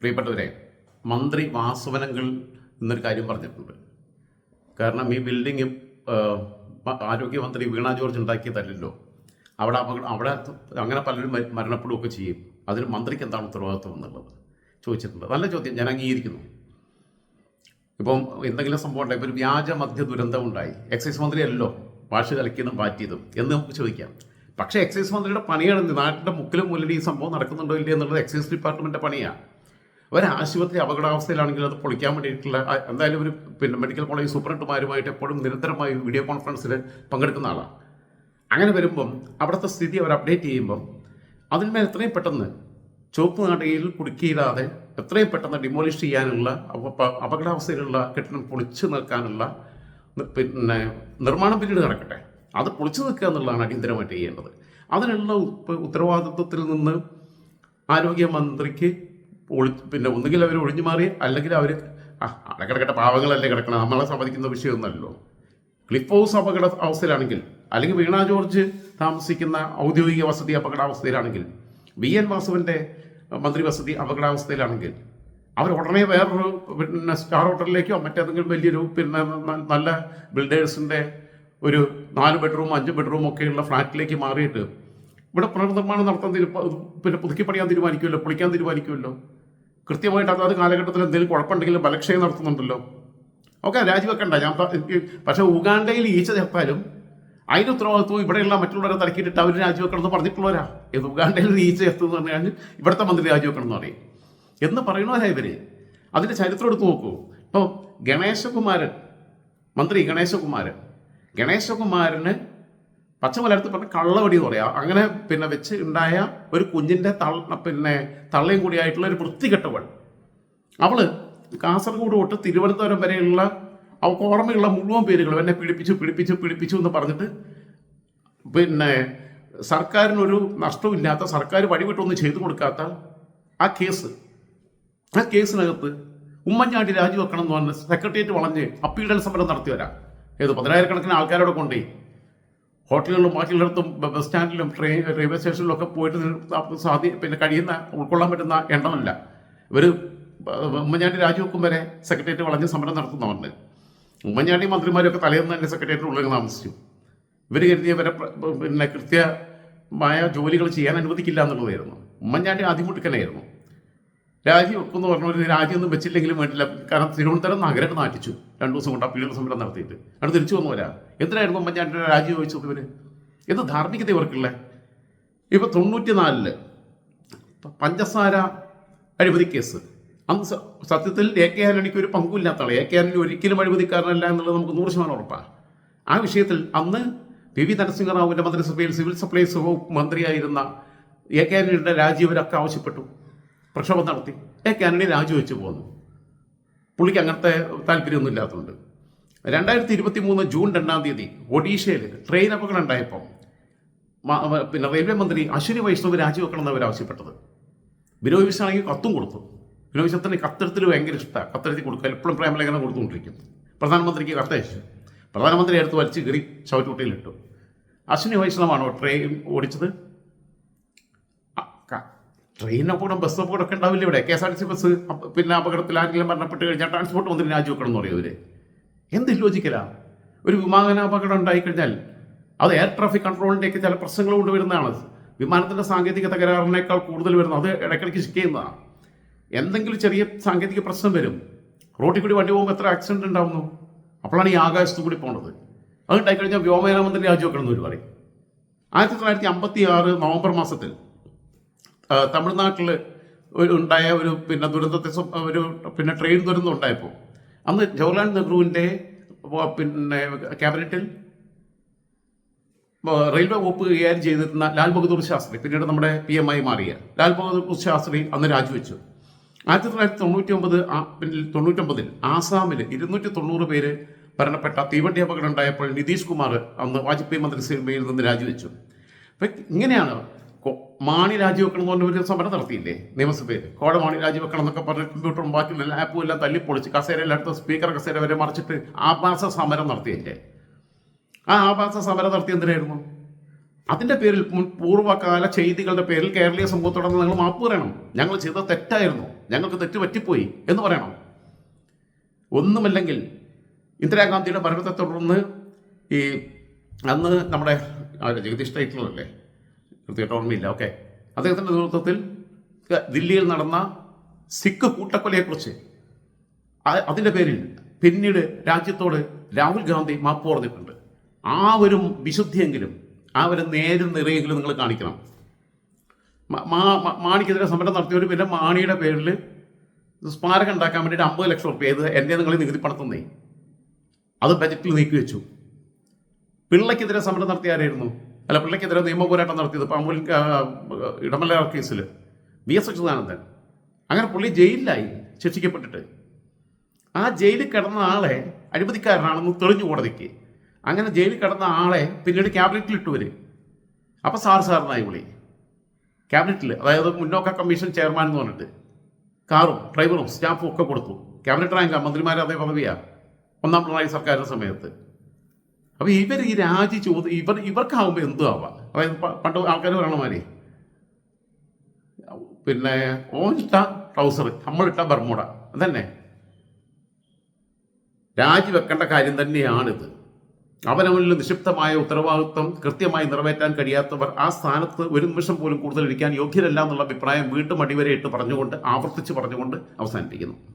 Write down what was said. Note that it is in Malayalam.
പ്രിയപ്പെട്ടവരെ മന്ത്രി വാസവനങ്ങൾ എന്നൊരു കാര്യം പറഞ്ഞിട്ടുണ്ട്. കാരണം ഈ ബിൽഡിംഗ് ആരോഗ്യമന്ത്രി വീണ ജോർജ് ഉണ്ടാക്കിയതല്ലല്ലോ. അവിടെ അപകടം അവിടെ അങ്ങനെ പലരും മര- മരണപ്പെടുകയൊക്കെ ചെയ്യും. അതിന് മന്ത്രിക്ക് എന്താണ് ഉത്തരവാദിത്വം എന്നുള്ളത് ചോദിച്ചിട്ടുണ്ട്. നല്ല ചോദ്യം ഞാൻ അംഗീകരിക്കുന്നു. ഇപ്പം എന്തെങ്കിലും സംഭവം ഉണ്ടായി ഒരു വ്യാജ മദ്യ ദുരന്തം ഉണ്ടായി. എക്സൈസ് മന്ത്രിയല്ലോ ഭാഷ കലക്കിയതും പാറ്റിയതും എന്ന് നമുക്ക് ചോദിക്കാം. പക്ഷേ എക്സൈസ് മന്ത്രിയുടെ പണിയാണ്. നാട്ടിന്റെ മുക്കിലും മുല്ലിൽ ഈ സംഭവം നടക്കുന്നുണ്ടോ ഇല്ലേ എന്നുള്ളത് എക്സൈസ് ഡിപ്പാർട്ട്മെന്റിന്റെ പണിയാണ് ഒരു ആശുപത്രി അപകടാവസ്ഥയിലാണെങ്കിൽ അത് പൊളിക്കാൻ വേണ്ടിയിട്ടുള്ള എന്തായാലും ഒരു പിന്നെ മെഡിക്കൽ കോളേജ് സൂപ്രണ്ടുമാരുമായിട്ട് എപ്പോഴും നിരന്തരമായി വീഡിയോ കോൺഫറൻസിൽ പങ്കെടുക്കുന്ന ആളാണ്. അങ്ങനെ വരുമ്പം അവിടുത്തെ സ്ഥിതി അവർ അപ്ഡേറ്റ് ചെയ്യുമ്പം അതിന്മേൽ എത്രയും പെട്ടെന്ന് ചുവപ്പ് നാടകയിൽ കുടുക്കിയിടാതെ എത്രയും പെട്ടെന്ന് ഡിമോളിഷ് ചെയ്യാനുള്ള അപ- അപകടാവസ്ഥയിലുള്ള കെട്ടിടം പൊളിച്ചു നിൽക്കാനുള്ള പിന്നെ നിർമ്മാണം പിന്നീട് നടക്കട്ടെ. അത് പൊളിച്ചു നിൽക്കുക എന്നുള്ളതാണ് അടിയന്തരമായിട്ട് ചെയ്യേണ്ടത്. അതിനുള്ള ഉത്തരവാദിത്വത്തിൽ നിന്ന് ആരോഗ്യമന്ത്രിക്ക് ഒളി പിന്നെ ഒന്നുകിൽ അവർ ഒഴിഞ്ഞു മാറി അല്ലെങ്കിൽ അവർ ആ അവിടെ കിടക്കട്ടെ പാവങ്ങളല്ലേ കിടക്കണം നമ്മളെ സമ്മതിക്കുന്ന വിഷയമൊന്നുമല്ലോ ക്ലിഫ് ഹൗസ് അപകട അവസ്ഥയിലാണെങ്കിൽ അല്ലെങ്കിൽ വീണ ജോർജ് താമസിക്കുന്ന ഔദ്യോഗിക വസതി അപകടാവസ്ഥയിലാണെങ്കിൽ വി എൻ വാസുവിന്റെ മന്ത്രി വസതി അപകടാവസ്ഥയിലാണെങ്കിൽ അവർ ഉടനെ വേറൊരു പിന്നെ സ്റ്റാർ ഹോട്ടലിലേക്കോ മറ്റേതെങ്കിലും വലിയൊരു പിന്നെ നല്ല ബിൽഡേഴ്സിന്റെ ഒരു നാല് ബെഡ്റൂം അഞ്ച് ബെഡ്റൂം ഒക്കെയുള്ള ഫ്ലാറ്റിലേക്ക് മാറിയിട്ട് ഇവിടെ പുനർനിർമ്മാണം നടത്താൻ തീരു പിന്നെ പുതുക്കി പണിയാൻ തീരുമാനിക്കുമല്ലോ പൊളിക്കാൻ തീരുമാനിക്കുമല്ലോ. കൃത്യമായിട്ട് അതാത് കാലഘട്ടത്തിൽ എന്തെങ്കിലും കുഴപ്പമുണ്ടെങ്കിലും ബലക്ഷയം നടത്തുന്നുണ്ടല്ലോ. ഓക്കെ രാജിവെക്കണ്ട. ഞാൻ പക്ഷേ ഉഗാണ്ടയിൽ ഈച്ച ചേർത്താലും അതിന് ഉത്തരവാദിത്വം ഇവിടെയുള്ള മറ്റുള്ളവരെ തലക്കിയിട്ടിട്ട് അവർ രാജിവെക്കണം എന്ന് പറഞ്ഞിട്ടുള്ളവരാ. ഇത് ഉഗാണ്ടയിൽ ഈച്ച ചേർത്തെന്ന് പറഞ്ഞു കഴിഞ്ഞാൽ ഇവിടുത്തെ മന്ത്രി രാജിവെക്കണം എന്ന് പറയും. എന്ന് പറയുന്നവരാ ഇവർ? അതിന്റെ ചരിത്രം എടുത്ത് നോക്കൂ. ഇപ്പോൾ ഗണേശകുമാരൻ മന്ത്രി ഗണേശകുമാരൻ. ഗണേശകുമാരന് പച്ചമലയാളത്തിൽ പറഞ്ഞ കള്ളവടി എന്ന് പറയാം. അങ്ങനെ പിന്നെ വെച്ച് ഉണ്ടായ ഒരു കുഞ്ഞിന്റെ തള്ള പിന്നെ തള്ളയും കൂടിയായിട്ടുള്ള ഒരു വൃത്തികെട്ടവൾ അവൾ കാസർഗോഡ് തൊട്ട് തിരുവനന്തപുരം വരെയുള്ള അവൾക്ക് ഓർമ്മയുള്ള മുഴുവൻ പേരുകൾ എന്നെ പീഡിപ്പിച്ചു പീഡിപ്പിച്ചു പീഡിപ്പിച്ചു എന്ന് പറഞ്ഞിട്ട് പിന്നെ സർക്കാരിനൊരു നഷ്ടമില്ലാത്ത സർക്കാർ വഴിവിട്ടൊന്നും ചെയ്തു കൊടുക്കാത്ത ആ കേസ്. ആ കേസിനകത്ത് ഉമ്മൻചാണ്ടി രാജിവെക്കണം എന്ന് പറഞ്ഞ് സെക്രട്ടേറിയറ്റ് വളഞ്ഞ് അപ്പീഡൽ സമരം നടത്തി വരാം ഏത് പതിനായിരക്കണക്കിന് ആൾക്കാരോട് കൊണ്ടേ. ഹോട്ടലുകളിലും ബാക്കിയുള്ളിടത്തും ബസ് സ്റ്റാൻഡിലും ട്രെയിൻ റെയിൽവേ സ്റ്റേഷനിലും ഒക്കെ പോയിട്ട് നിന്ന് സാധി പിന്നെ കഴിയുന്ന ഉൾക്കൊള്ളാൻ പറ്റുന്ന എണ്ണമല്ല. ഇവർ ഉമ്മൻചാണ്ടി രാജിവെക്കും വരെ സെക്രട്ടേറിയറ്റ് വളഞ്ഞ് സമരം നടത്തുന്നവരുണ്ട്. ഉമ്മൻചാണ്ടി മന്ത്രിമാരൊക്കെ തലേന്ന് തന്നെ സെക്രട്ടേറിയറ്റ് ഉള്ളിൽ താമസിച്ചു. ഇവർ കരുതിയവരെ വരെ പിന്നെ കൃത്യമായ ജോലികൾ ചെയ്യാൻ അനുവദിക്കില്ല എന്നുള്ളതായിരുന്നു. ഉമ്മൻചാണ്ടി ആദ്യമുട്ടിക്കനായിരുന്നു രാജി വെക്കുമെന്ന് പറഞ്ഞവർ രാജിയൊന്നും വെച്ചില്ലെങ്കിലും വേണ്ടില്ല. കാരണം തിരുവനന്തപുരം നഗരം നാട്ടിച്ചു രണ്ടു ദിവസം കൊണ്ട് അപ്പീൽ സമരം നടത്തിയിട്ട്. അവിടെ തിരിച്ചു വന്നവരാ. എന്തിനായിരുന്നു ഉമ്മൻചാണ്ടിയുടെ രാജി ചോദിച്ചു ഇവർ എന്ത് ധാർമ്മികത ഇവർക്കുള്ള? തൊണ്ണൂറ്റി തൊണ്ണൂറ്റിനാലിൽ പഞ്ചസാര അഴിമതി കേസ്. അന്ന് സത്യത്തിൽ എ കെ ആന്റണിക്ക് ഒരു പങ്കുമില്ലാത്ത ആളെ. എ കെ ആന്റണി ഒരിക്കലും അഴിമതിക്കാരനല്ല എന്നുള്ളത് നമുക്ക് നൂറ് ശതമാനം ഉറപ്പാണ് ആ വിഷയത്തിൽ അന്ന് പി വി നരസിംഹറാവുവിന്റെ മന്ത്രിസഭയിൽ സിവിൽ സപ്ലൈസ് വകുപ്പ് മന്ത്രിയായിരുന്ന എ കെ ആന്റണിയുടെ രാജി ഇവരൊക്കെ ആവശ്യപ്പെട്ടു. പ്രക്ഷോഭം നടത്തി. എ കെ ആന്റണി രാജിവെച്ച് പോന്നു. പുള്ളിക്ക് അങ്ങനത്തെ താല്പര്യമൊന്നും ഇല്ലാത്തതുകൊണ്ട്. രണ്ടായിരത്തി ഇരുപത്തി മൂന്ന് ജൂൺ രണ്ടാം തീയതി ഒഡീഷയിൽ ട്രെയിൻ അപകടം ഉണ്ടായപ്പോൾ പിന്നെ റെയിൽവേ മന്ത്രി അശ്വിനി വൈഷ്ണവ് രാജിവെക്കണം അവർ ആവശ്യപ്പെട്ടത്. ബിനോയ് വിശ്വനാണെങ്കിൽ കത്തും കൊടുത്തു. ബിനോയ് വിശ്വത്തിന് കത്തെഴുത്തിൽ ഭയങ്കര ഇഷ്ടമാണ് കത്തെഴുതി കൊടുക്കുക എപ്പോഴും പ്രേമലേഖനം കൊടുത്തുകൊണ്ടിരിക്കും. പ്രധാനമന്ത്രിക്ക് കത്തയച്ചു പ്രധാനമന്ത്രി എടുത്ത് വലിച്ച് കയറി ചവറ്റുകുട്ടിയിലിട്ടു അശ്വിനി വൈഷ്ണവാണോ ട്രെയിൻ ഓടിച്ചത്? ട്രെയിൻ അപകടം ബസ് അപകടം ഒക്കെ ഉണ്ടാവില്ല ഇവിടെ? K S R T C bus പിന്നെ അപകടത്തിൽ ആരെങ്കിലും മരണപ്പെട്ട് കഴിഞ്ഞാൽ ട്രാൻസ്പോർട്ട് മന്ത്രി രാജിവെക്കണം എന്ന് പറയും അവർ. എന്ത് ലോജിക്കലാ ഒരു വിമാന അപകടം ഉണ്ടായി കഴിഞ്ഞാൽ അത് എയർ ട്രാഫിക് കൺട്രോളിന്റെയൊക്കെ ചില പ്രശ്നങ്ങൾ കൊണ്ടുവരുന്നതാണ്. വിമാനത്തിന്റെ സാങ്കേതിക തകരാറിനേക്കാൾ കൂടുതൽ വരുന്നത് അത് ഇടയ്ക്കിടയ്ക്ക് ചെയ്യുന്നതാണ്. എന്തെങ്കിലും ചെറിയ സാങ്കേതിക പ്രശ്നം വരും. റോട്ടിൽ കൂടി വണ്ടി പോകുമ്പോൾ എത്ര ആക്സിഡന്റ് ഉണ്ടാവുന്നു? അപ്പോഴാണ് ഈ ആകാശത്തു കൂടി പോണത്. അത് ഉണ്ടായിക്കഴിഞ്ഞാൽ വ്യോമയാന മന്ത്രി രാജിവെക്കണം എന്ന് പറയും. ആയിരത്തി തൊള്ളായിരത്തി അമ്പത്തി ആറ് നവംബർ മാസത്തിൽ തമിഴ്നാട്ടിൽ ഉണ്ടായ ഒരു പിന്നെ ദുരന്തത്തെ ഒരു പിന്നെ ട്രെയിൻ ദുരന്തം ഉണ്ടായപ്പോൾ അന്ന് ജവഹർലാൽ നെഹ്റുവിന്റെ പിന്നെ ക്യാബിനറ്റിൽ റെയിൽവേ വകുപ്പ് കൈകാര്യം ചെയ്തിരുന്ന ലാൽ ബഹദൂർ ശാസ്ത്രി പിന്നീട് നമ്മുടെ പി എം ആയി മാറിയ ലാൽ ബഹദൂർ ശാസ്ത്രി അന്ന് രാജിവെച്ചു. ആയിരത്തി തൊള്ളായിരത്തി തൊണ്ണൂറ്റി ഒമ്പത് തൊണ്ണൂറ്റൊമ്പതിൽ ആസാമിൽ ഇരുന്നൂറ്റി തൊണ്ണൂറ് പേര് മരണപ്പെട്ട തീവണ്ടി അപകടം ഉണ്ടായപ്പോൾ നിതീഷ് കുമാർ അന്ന് വാജ്പേയി മന്ത്രിസഭയിൽ നിന്ന് രാജിവെച്ചു. അപ്പം ഇങ്ങനെയാണ് മാണി രാജിവെക്കണം എന്ന് പറഞ്ഞ ഒരു സമരം നടത്തിയില്ലേ? നിയമസഭയിൽ. കോട മാണി രാജിവെക്കണം എന്നൊക്കെ പറഞ്ഞ് കമ്പ്യൂട്ടറും ബാക്കിയുള്ള ലാപ്പും എല്ലാം തല്ലിപ്പൊളിച്ച് കസേരയിൽ അടുത്ത സ്പീക്കർ കസേര വരെ മറിച്ചിട്ട് ആഭാസ സമരം നടത്തിയില്ലേ? ആ ആഭാസ സമരം നടത്തി എന്തിനായിരുന്നു? അതിന്റെ പേരിൽ പൂർവകാല ചെയ്തികളുടെ പേരിൽ കേരളീയ സമൂഹത്തോടൊന്ന് നിങ്ങൾ മാപ്പ് പറയണം. ഞങ്ങൾ ചെയ്ത തെറ്റായിരുന്നു. ഞങ്ങൾക്ക് തെറ്റ് പറ്റിപ്പോയി എന്ന് പറയണം. ഒന്നുമല്ലെങ്കിൽ ഇന്ദിരാഗാന്ധിയുടെ മരണത്തെ തുടർന്ന് ഈ അന്ന് നമ്മുടെ ജഗദീഷ് ടൈറ്റിലല്ലേ? കൃത്യമായിട്ട് ഓർമ്മയില്ല ഓക്കെ. അദ്ദേഹത്തിന്റെ നേതൃത്വത്തിൽ ദില്ലിയിൽ നടന്ന സിഖ് കൂട്ടക്കൊലയെക്കുറിച്ച് കുറിച്ച് അതിന്റെ പേരിൽ പിന്നീട് രാജ്യത്തോട് രാഹുൽ ഗാന്ധി മാപ്പ് പറഞ്ഞിട്ടുണ്ട്. ആ ഒരു വിശുദ്ധിയെങ്കിലും ആ ഒരു നേരും നിറയെങ്കിലും നിങ്ങൾ കാണിക്കണം. മാണിക്കെതിരെ സമരം നടത്തിയവർ പിന്നെ മാണിയുടെ പേരിൽ സ്മാരകം ഉണ്ടാക്കാൻ വേണ്ടിയിട്ട് അമ്പത് ലക്ഷം റുപ്യ ഇത് എന്റെ നിങ്ങൾ നികുതി പണത്തുന്നേ അത് ബജറ്റിൽ നീക്കി വെച്ചു പിള്ളയ്ക്കെതിരെ സമരം നടത്തിയ ആരായിരുന്നു? അല്ല പിള്ളയ്ക്കെതിരെ നിയമ പോരാട്ടം നടത്തിയത് ഇപ്പോൾ ഇടമലയാർ ഇടമല കേസിൽ വി എസ് അച്യുതാനന്ദൻ. അങ്ങനെ പുള്ളി ജയിലിലായി ശിക്ഷിക്കപ്പെട്ടിട്ട്. ആ ജയിലിൽ കിടന്ന ആളെ അഴിമതിക്കാരനാണെന്ന് തെളിഞ്ഞു കോടതിക്ക്. അങ്ങനെ ജയിലിൽ കിടന്ന ആളെ പിന്നീട് ക്യാബിനറ്റിൽ ഇട്ടുവര് അപ്പം സാർ സാറിനായി വിളി. ക്യാബിനറ്റിൽ അതായത് മുന്നോക്ക കമ്മീഷൻ ചെയർമാൻ എന്ന് പറഞ്ഞിട്ട്. കാറും ഡ്രൈവറും സ്റ്റാഫും ഒക്കെ കൊടുത്തു. ക്യാബിനറ്റ് റാങ്ക് മന്ത്രിമാരെ അതേ പദവിയാണ് ഒന്നാം പിണറായി സർക്കാരിന്റെ സമയത്ത്. അപ്പോൾ ഇവർ ഈ രാജി ചോദ്യം ഇവർ ഇവർക്കാവുമ്പോൾ എന്തും ആവാം. അതായത് പണ്ട് ആൾക്കാർ പറയണമാതിരി പിന്നെ ഓനിട്ട ട്രൗസർ നമ്മളിട്ട ബർമുട അതന്നെ. രാജിവെക്കേണ്ട കാര്യം തന്നെയാണിത്. അവനവനിൽ നിക്ഷിപ്തമായ ഉത്തരവാദിത്വം കൃത്യമായി നിറവേറ്റാൻ കഴിയാത്തവർ ആ സ്ഥാനത്ത് ഒരു നിമിഷം പോലും കൂടുതൽ ഇരിക്കാൻ യോഗ്യരല്ല എന്നുള്ള അഭിപ്രായം വീണ്ടും അടിവരയിട്ട് പറഞ്ഞുകൊണ്ട് ആവർത്തിച്ച് പറഞ്ഞുകൊണ്ട് അവസാനിപ്പിക്കുന്നു.